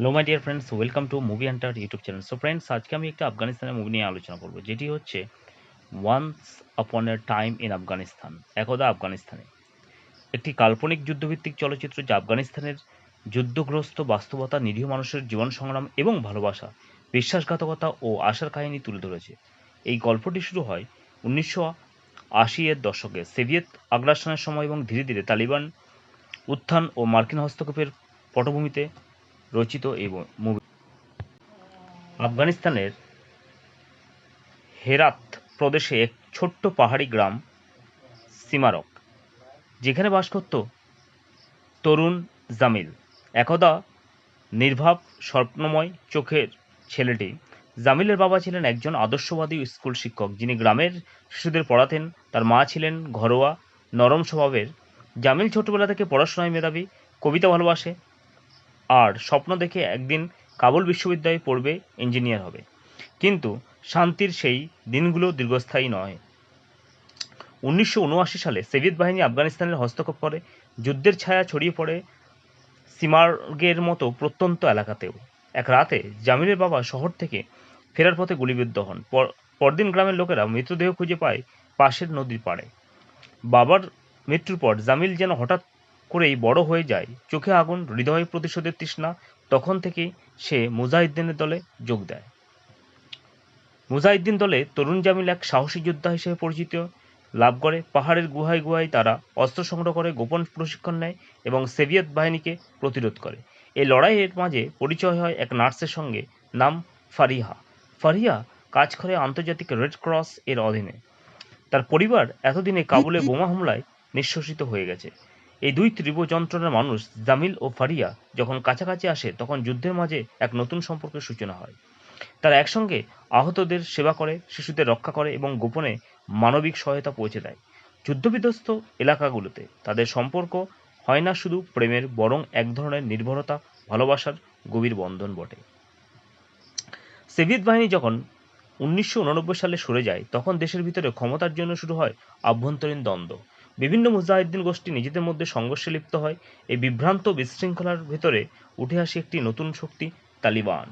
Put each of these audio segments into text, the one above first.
Hello my dear friends welcome to movie hunter YouTube channel so friends আজকে আমি একটা আফগানিস্তানের মুভি নিয়ে আলোচনা করব। যেটি হচ্ছে once upon A time in Afghanistan একদা আফগানিস্তানে। একটি কাল্পনিক যুদ্ধভিত্তিক চলচ্চিত্র যা আফগানিস্তানের যুদ্ধগ্রস্ত বাস্তবতা, নিরীহ মানুষের জীবন সংগ্রাম এবং ভালোবাসা, বিশ্বাসঘাতকতা ও আশার কাহিনী তুলে ধরেছে। এই গল্পটি শুরু হয় উনিশশো আশি এর দশকে। সোভিয়েত আগ্রাসনের সময় এবং ধীরে ধীরে তালিবান উত্থান ও মার্কিন হস্তক্ষেপের পটভূমিতে রচিত এই মুভি আফগানিস্তানের হেরাত প্রদেশে এক ছোট্ট পাহাড়ি গ্রাম, সিমারক, যেখানে বাস করত তরুণ জামিল। একদা নির্ভাব, স্বপ্নময় চোখের ছেলেটি। জামিলের বাবা ছিলেন একজন আদর্শবাদী স্কুল শিক্ষক। যিনি গ্রামের শিশুদের পড়াতেন। তার মা ছিলেন ঘরোয়া নরম স্বভাবের। জামিল ছোটবেলা থেকে পড়াশোনায় মেধাবী, কবিতা ভালোবাসে। আর স্বপ্ন দেখে একদিন কাবুল বিশ্ববিদ্যালয়ে পড়বে ইঞ্জিনিয়ার হবে। কিন্তু শান্তির সেই দিনগুলো দীর্ঘস্থায়ী নয়। উনিশশো সালে সোভিয়েত বাহিনী আফগানিস্তানের হস্তক্ষেপ করে যুদ্ধের ছায়া ছড়িয়ে পড়ে সিমার্গের মতো প্রত্যন্ত এলাকাতেও। এক রাতে জামিলের বাবা শহর থেকে ফেরার পথে গুলিবিদ্ধ হন। পর- পরদিন গ্রামের লোকেরা মৃতদেহ খুঁজে পায় পাশের নদীর পাড়ে। বাবার মৃত্যুর পর জামিল যেন হঠাৎ করেই বড় হয়ে যায় চোখে আগুন হৃদয়ে প্রতিশোধের তৃষ্ণা তখন থেকে সে মুজাহিদ্দিনের দলে যোগ দেয়। মুজাহিদ্দিন দলে তরুণ জামিল এক সাহসী যোদ্ধা হিসেবে পরিচিত লাভ করে পাহাড়ের গুহায় গুহায় তারা অস্ত্র সংগ্রহ করে গোপন প্রশিক্ষণ নেয় এবং সোভিয়েত বাহিনীকে প্রতিরোধ করে। এই লড়াইয়ের মাঝে পরিচয় হয় এক নার্সের সঙ্গে নাম ফারিহা। ফারিহা কাজ করে আন্তর্জাতিক রেড ক্রস এর অধীনে। তার পরিবার এতদিনে কাবুলে বোমা হামলায় নিঃশ্বসিত হয়ে গেছে। এই দুই তীব্র যন্ত্রণার মানুষ, জামিল ও ফারিয়া, যখন কাছাকাছি আসে, তখন যুদ্ধের মাঝে এক নতুন সম্পর্কের সূচনা হয়। তারা একসঙ্গে আহতদের সেবা করে, শিশুদের রক্ষা করে এবং গোপনে মানবিক সহায়তা পৌঁছে দেয়। যুদ্ধবিধ্বস্ত এলাকাগুলোতে তাদের সম্পর্ক হয় না শুধু প্রেমের, বরং এক ধরনের নির্ভরতা, ভালোবাসার গভীর বন্ধন বটে। সোভিয়েত বাহিনী যখন উনিশশো উননব্বই সালে সরে যায়, তখন দেশের ভিতরে ক্ষমতার জন্য শুরু হয় আভ্যন্তরীণ দ্বন্দ্ব। বিভিন্ন মুজাহিদ্দিন গোষ্ঠী নিজেদের মধ্যে সংঘর্ষে লিপ্ত হয়। এই বিভ্রান্ত বিশৃঙ্খলার ভেতরে উঠে আসে একটি নতুন শক্তি, তালিবান।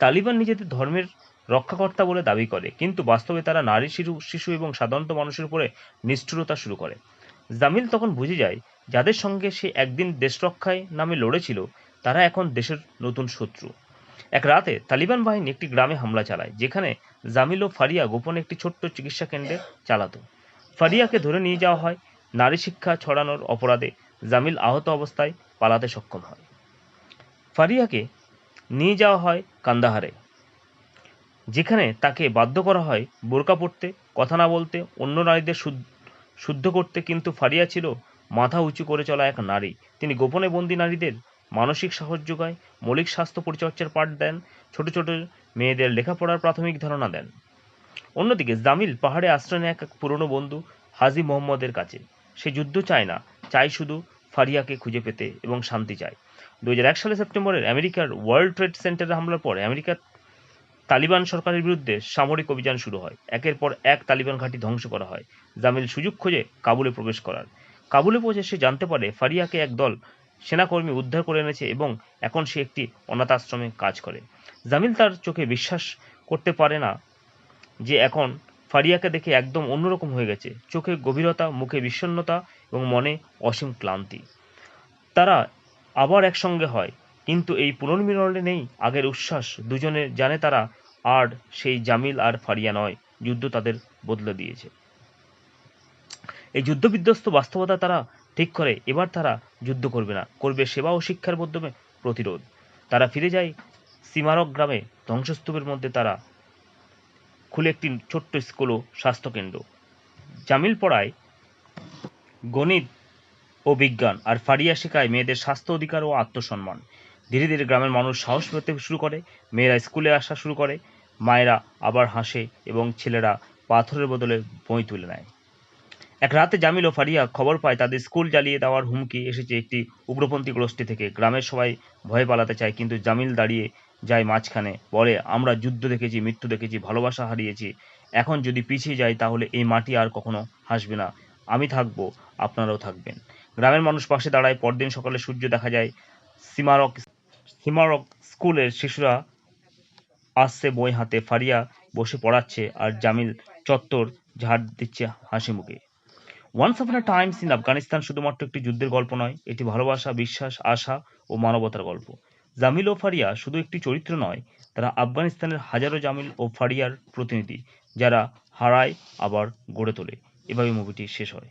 তালিবান নিজেদের ধর্মের রক্ষাকর্তা বলে দাবি করে, কিন্তু বাস্তবে তারা নারী শিশু শিশু এবং সাধারণত মানুষের উপরে নিষ্ঠুরতা শুরু করে। জামিল তখন বুঝে যায়, যাদের সঙ্গে সে একদিন দেশ রক্ষায় নামে লড়েছিল, তারা এখন দেশের নতুন শত্রু। এক রাতে তালিবান বাহিনী একটি গ্রামে হামলা চালায়, যেখানে জামিল ও ফারিয়া গোপনে একটি ছোট্ট চিকিৎসা কেন্দ্রে চালাতো। ফারিয়াকে ধরে নিয়ে যাওয়া হয় নারী শিক্ষা ছড়ানোর অপরাধে জামিল আহত অবস্থায় পালাতে সক্ষম হয়। ফারিয়াকে নিয়ে যাওয়া হয় কান্দাহারে, যেখানে তাকে বাধ্য করা হয় বোরকা পড়তে কথা না বলতে, অন্য নারীদের শুদ্ধ করতে, কিন্তু ফারিয়া ছিল মাথা উঁচু করে চলা এক নারী। তিনি গোপনে বন্দী নারীদের মানসিক সাহস যোগায়, মৌলিক স্বাস্থ্য পরিচর্যার পাঠ দেন, ছোট ছোট মেয়েদের লেখাপড়ার প্রাথমিক ধারণা দেন। অন্যদিকে জামিল পাহাড়ে আশ্রয় নেয় এক পুরনো বন্ধু হাজি মোহাম্মদের কাছে। সে যুদ্ধ চায় না, চায় শুধু ফারিয়াকে খুঁজে পেতে এবং শান্তি চায়। দু সালে সেপ্টেম্বরের আমেরিকার ওয়ার্ল্ড ট্রেড সেন্টারে হামলার পরে আমেরিকার তালিবান সরকারের বিরুদ্ধে সামরিক অভিযান শুরু হয়। একের পর এক তালিবান ঘাঁটি ধ্বংস করা হয়, জামিল সুযোগ খোঁজে কাবুলে প্রবেশ করার। কাবুলে পৌঁছে সে জানতে পারে ফারিয়াকে এক দল সেনাকর্মী উদ্ধার করে এনেছে এবং এখন সে একটি অনাথ আশ্রমে কাজ করে। জামিল তার চোখে বিশ্বাস করতে পারে না যে এখন ফারিয়াকে দেখে একদম অন্যরকম হয়ে গেছে। চোখে গভীরতা, মুখে বিষণ্ণতা এবং মনে অসীম ক্লান্তি। তারা আবার একসঙ্গে হয়, কিন্তু এই পুনর্মিলনে নেই। আগের উচ্ছ্বাস দুজনে জানে তারা আর সেই জামিল আর ফারিয়া নয়, যুদ্ধ তাদের বদলে দিয়েছে। এই যুদ্ধবিধ্বস্ত বাস্তবতা তারা ঠিক করে, এবার তারা যুদ্ধ করবে না। করবে সেবা ও শিক্ষার মাধ্যমে প্রতিরোধ। তারা ফিরে যায় সীমারক গ্রামে। ধ্বংসস্তূপের মধ্যে তারা খুলে একটি ছোট্ট স্কুল ও স্বাস্থ্যকেন্দ্র। জামিল পড়ায় গণিত ও বিজ্ঞান আর ফারিয়া শেখায় মেয়েদের স্বাস্থ্য অধিকার ও আত্মসম্মান। ধীরে ধীরে গ্রামের মানুষ সাহস পেতে শুরু করে, মেয়েরা স্কুলে আসা শুরু করে, মায়েরা আবার হাসে এবং ছেলেরা পাথরের বদলে বই তুলে নেয়। এক রাতে জামিল ও ফারিয়া খবর পায় তাদের স্কুল জ্বালিয়ে দেওয়ার হুমকি এসেছে একটি উগ্রপন্থী গোষ্ঠী থেকে। গ্রামের সবাই ভয়ে পালাতে চায়, কিন্তু জামিল দাঁড়িয়ে যায় মাঝখানে। বলে, আমরা যুদ্ধ দেখেছি, মৃত্যু দেখেছি, ভালোবাসা হারিয়েছি। এখন যদি পিছিয়ে যাই, তাহলে এই মাটি আর কখনো হাসবে না। আমি থাকব, আপনারাও থাকবেন। গ্রামের মানুষ পাশে দাঁড়ায়। পরদিন সকালে সূর্য দেখা যায় সীমারক সীমারক স্কুলের শিশুরা আসছে বই হাতে, ফারিয়া বসে পড়াচ্ছে আর জামিল চত্বর ঝাড় দিচ্ছে হাসি মুখে। Once of a times in Afghanistan শুধুমাত্র একটি যুদ্ধের গল্প নয়, এটি ভালোবাসা, বিশ্বাস, আশা ও মানবতার গল্প। জামিল ও ফারিয়া শুধু একটি চরিত্র নয়, তারা আফগানিস্তানের হাজারো জামিল ও ফারিয়ার প্রতিনিধি, যারা হারায় আবার গড়ে তোলে। এভাবে মুভিটি শেষ হয়।